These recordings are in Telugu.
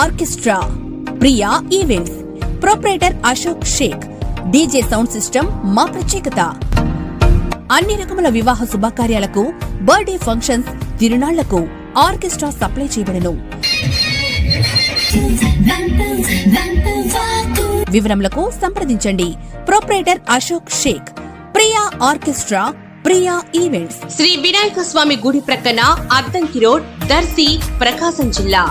Orchestra Priya events. Proprietor Ashok Shaik DJ sound system మా ప్రత్యేకత. అన్ని రకముల వివాహ శుభకార్యాలకు బర్త్డే ఫంక్షన్స్ తిరునాళ్ళకు ఆర్కెస్ట్రా సప్లై చేయబడను. వివరములకు సంప్రదించండి. Proprietor Ashok Shaik Priya orchestra Priya events. Shri Vinayaka Swamy గుడి ప్రక్కన అద్దంకి రోడ్ దర్శి ప్రకాశం జిల్లా.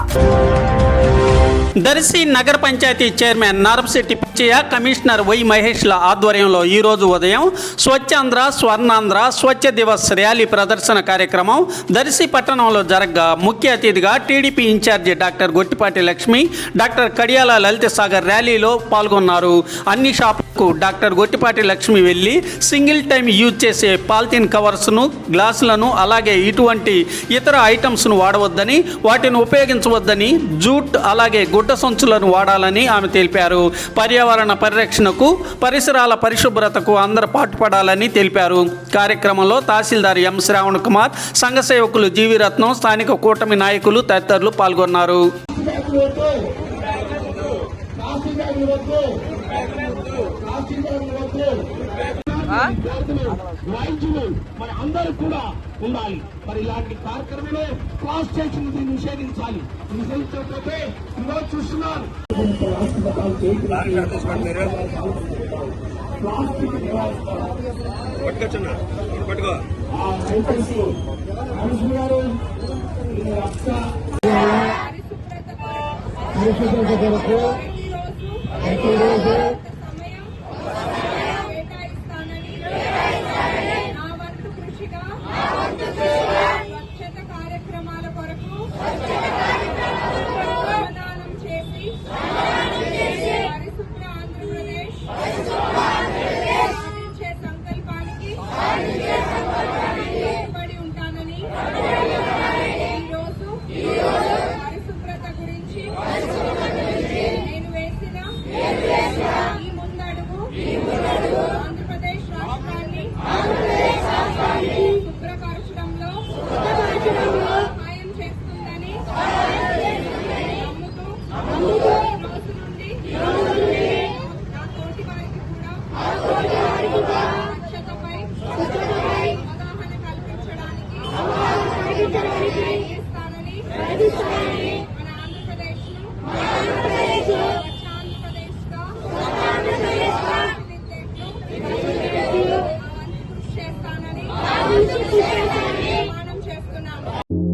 దర్శి నగర panchayat chairman Narapasetti Pichaiah commissioner Y మహేష్ల ఆధ్వర్యంలో ఈరోజు ఉదయం స్వచ్ఛాంధ్ర స్వర్ణాంధ్ర స్వచ్ఛ దివస్ ర్యాలీ ప్రదర్శన కార్యక్రమం దర్శి పట్టణంలో జరగ్గా. ముఖ్య అతిథిగా TDP incharge doctor Gottipati Lakshmi doctor Kadiyala Lalitha Sagar ర్యాలీలో పాల్గొన్నారు. అన్ని షాపులకు డాక్టర్ గొట్టిపాటి లక్ష్మి వెళ్ళి సింగిల్ టైం యూజ్ చేసే పాలిథిన్ కవర్స్ను గ్లాసులను అలాగే ఇటువంటి ఇతర ఐటమ్స్ను వాడవద్దని వాటిని ఉపయోగించవద్దని జూట్ అలాగే గుడ్డ సంచులను వాడాలని ఆమె తెలిపారు. పర్యావరణ పరిరక్షణకు పరిసరాల పరిశుభ్రతకు అందరూ పాటుపడాలని తెలిపారు. కార్యక్రమంలో తహసీల్దార్ ఎం. శ్రావణ్ కుమార్ సంఘ సేవకులు జీవిరత్నం స్థానిక కూటమి నాయకులు తదితరులు పాల్గొన్నారు. వైద్యులు మరి అందరూ కూడా ఉండాలి మరి ఇలాంటి కార్యక్రమంలో క్లాస్ చేసిన నిషేధించాలి నిషేధించకపోతే ఈరోజు చూస్తున్నారు ఆ ఐటమ్స్ గారు మానం చేస్తున్నాము